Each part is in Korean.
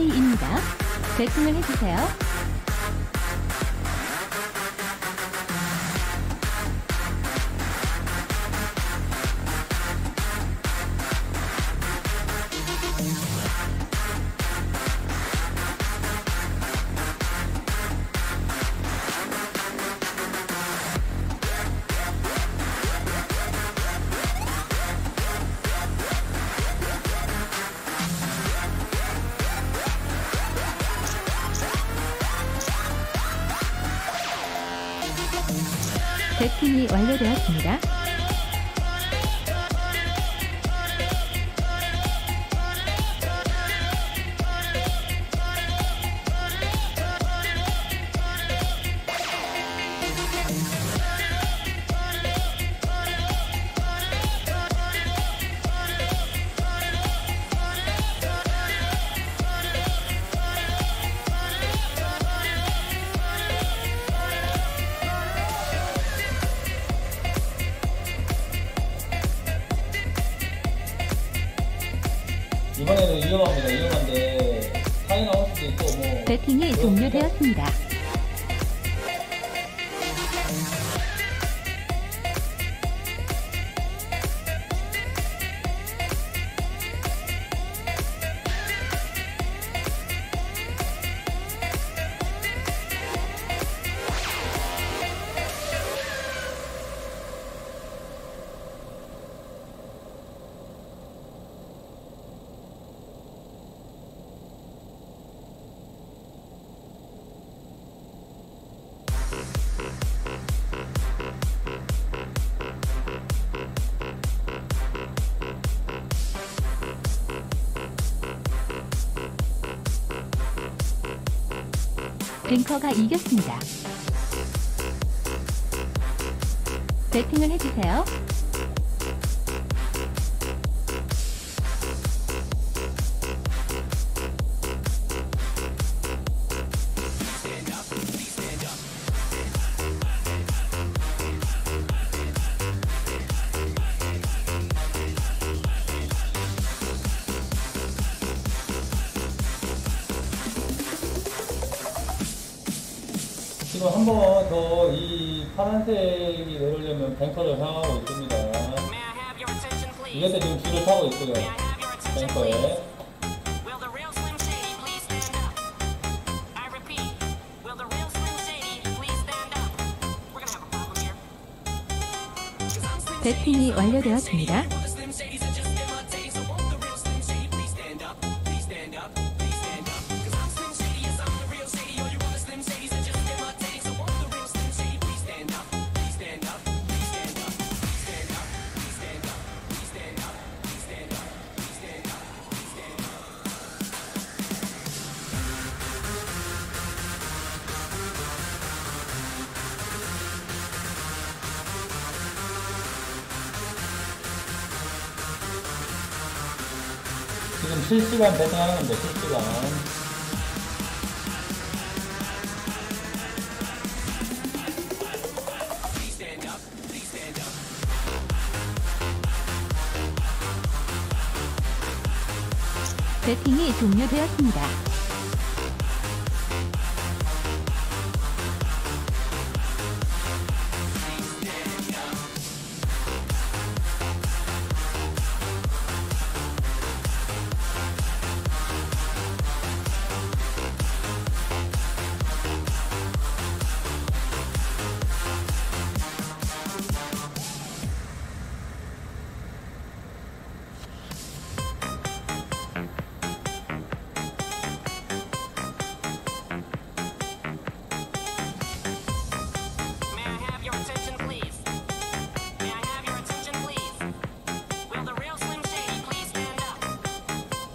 하이입니다. 배팅을 해주세요. 배팅이 완료되었습니다. 배팅이 종료되었습니다. 링커가 이겼습니다. 배팅을 해주세요. 파란색이 내려오려면 뱅커를 향하고 있습니다. May I have your attention, please? 이것도 지금 줄을 타고 있고요. May I have your attention, 뱅커에. please? Will the real Slim Shady please stand up? I repeat, will the real Slim Shady please stand up? We're gonna have a problem here. 배팅이 완료되었습니다. 실시간 배팅하는 겁니다. 실시간. 배팅이 종료되었습니다.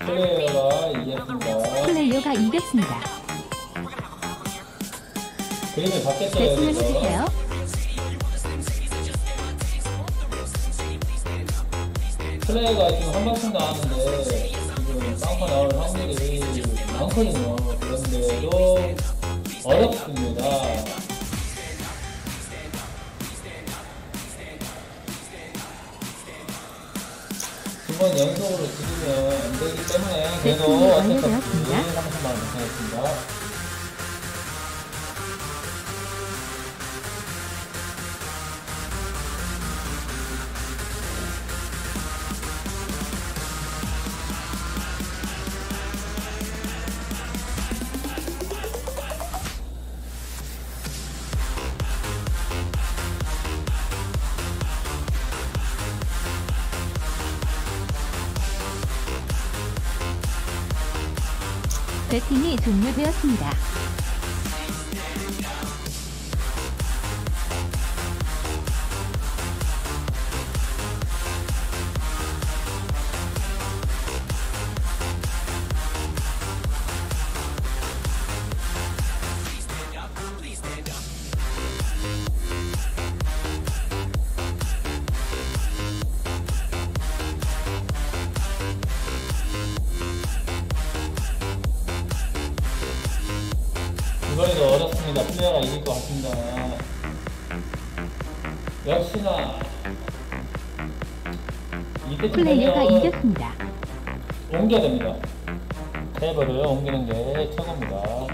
플레이어가 이겼습니다. 플레이어가 이겼습니다. 그림을 바뀌었어요. 해주세요. 플레이가 지금 한 방씩 나왔는데 지금 빵커 나올 확률이 많거든요. 그런데도 어렵습니다. 두번 연속으로 죽으면 안 되기 때문에 그래도 어쩔 수 없이 완료되었습니다. 배팅이 종료되었습니다. 것 같습니다. 역시나 플레이어가 이겼습니다. 옮겨야 됩니다. 테이블을 옮기는 게 최고입니다.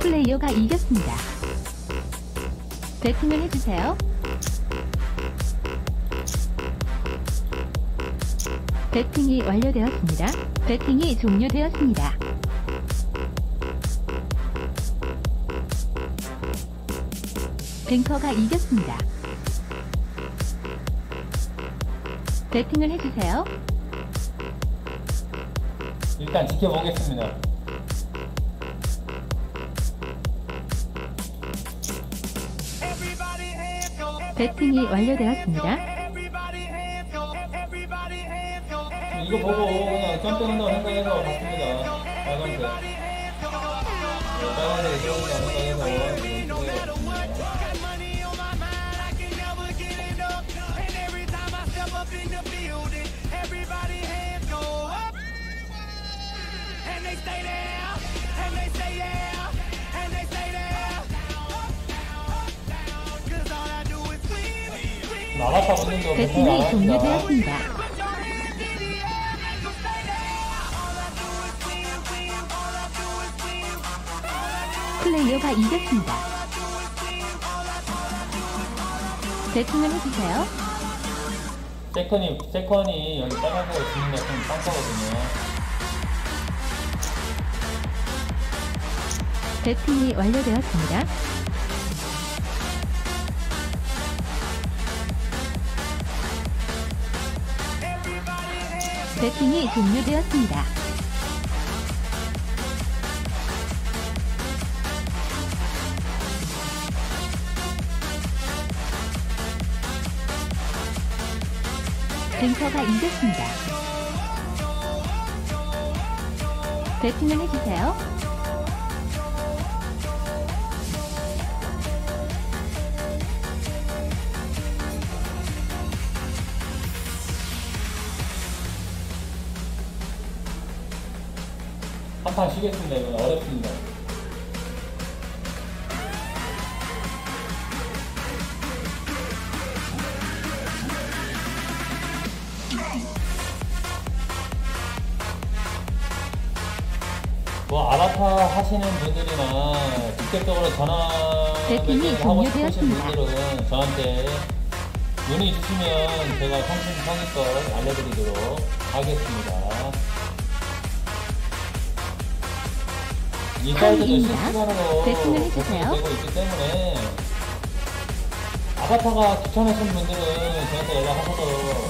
플레이어가 이겼습니다. 배팅을 해주세요. 배팅이 완료되었습니다. 배팅이 종료되었습니다. 뱅커가 이겼습니다. 배팅을 해주세요. 일단 지켜보겠습니다. 배팅이 완료되었습니다. 이거 보고 그냥 점프한다고 생각해서 갔습니다. 빨간색. 네, 빨간색이 좋은다고 생각해서 지금 플레이했습니 배팅이. 종료되었습니다. 플레이어가 이겼습니다. 배팅을 해주세요. 세컨이, 세컨이 여기 빨간색으로 주는 게좀 깜깜거든요. 배팅이 완료되었습니다. 배팅이 종료되었습니다. 뱅커가 이겼습니다. 배팅을 해주세요. 쉬겠습니다. 이건 어렵습니다. 뭐 아바타 하시는 분들이나 직접적으로 전화 배팅이 메시지 하고 싶으신. 분들은 저한테 문의 주시면 제가 성심성의껏 알려드리도록 하겠습니다. 이 사이트도 한입니다. 실시간으로 배팅을 해주세요. 되고 있기 때문에 아바타가 귀찮으신 분들은 저한테 연락하셔서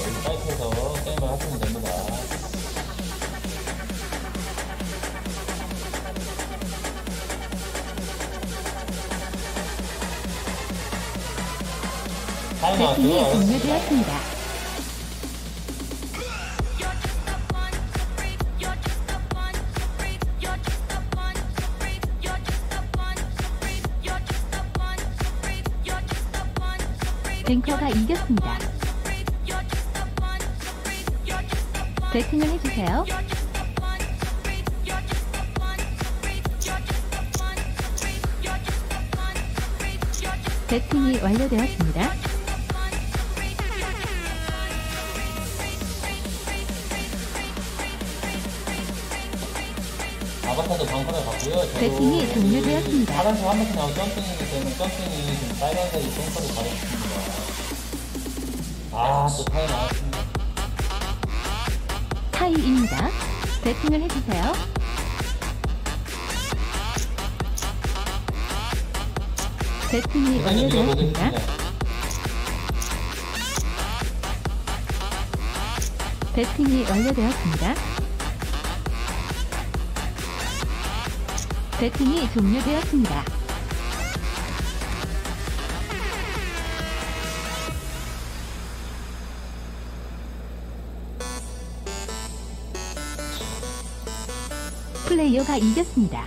이 사이트에서 게임을 하시면 됩니다. 배팅이. 종료되었습니다. 뱅커가 이겼습니다. 배팅을 해주세요. 배팅이 완료되었습니다. 방파를 갔고요. 저도 배팅이 종료되었습니다. 파란색 한 번씩 나오고 점핑이기 때문에 점핑이 지금 빨간색이 똥파를 가렸습니다. 아, 또 타이 나왔습니다. 타이입니다. 배팅을 해주세요. 배팅이 완료되었습니다. 배팅이 완료되었습니다. 배팅이 종료되었습니다. 플레이어가 이겼습니다.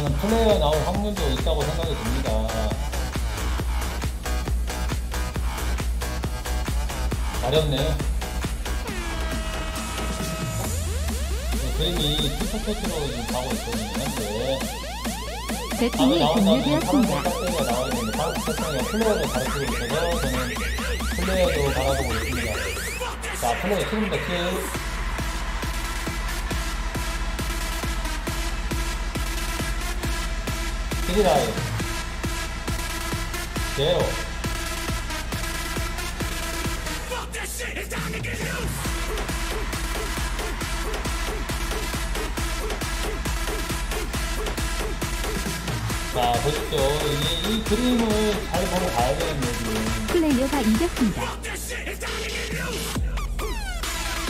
저는 플레이어 나올 확률도 있다고 생각이 듭니다. 어렵네요. 네, 그림이 피터패트로 지금 가고 있거든요. 현재. 나온다면 종료되었습니다. 깍대기가 나와야 되는데 파란색 깍대기가 플레이어를 가르치고 있어서 저는 플레이어도 바라보고 있습니다. 자, 플레이어 킬입니다. 킬. 킬이라이. 제로. 자, 보십시오. 이, 이 그림을 잘 보고 가야 되는데, 지금. 플레이어가 이겼습니다.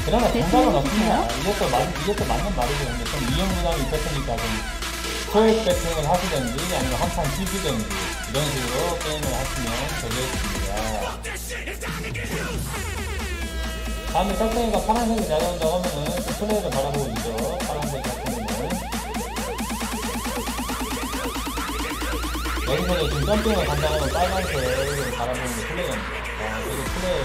그나마 네, 정답은. 없습니다. 이것도 맞, 이것도 맞는. 근데 좀 이용부담이 있었으니까 좀 소액 배팅을 하시든지 아니면 한판 치시든지 이런 식으로 게임을 하시면 되겠습니다. 다음에 깍쟁이가 파란색이 날아온다고 하면은 그 플레이를 바라보고 있죠. 파란색 깍쟁이는. 여기서도 지금 점핑을 간다면 빨간색을 바라보는 게 플레이입니다. 자, 그리고 플레이에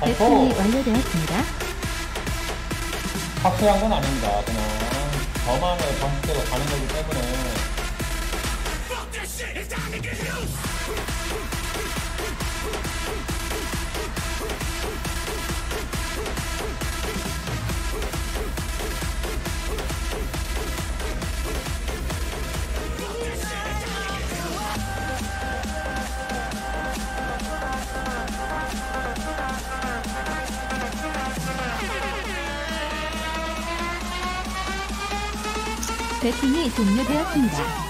50만원. 배팅이 완료되었습니다. 확실한 건 아닙니다. 그냥 저만의 방식대로 가는 거기 때문에 배팅이 종료되었습니다.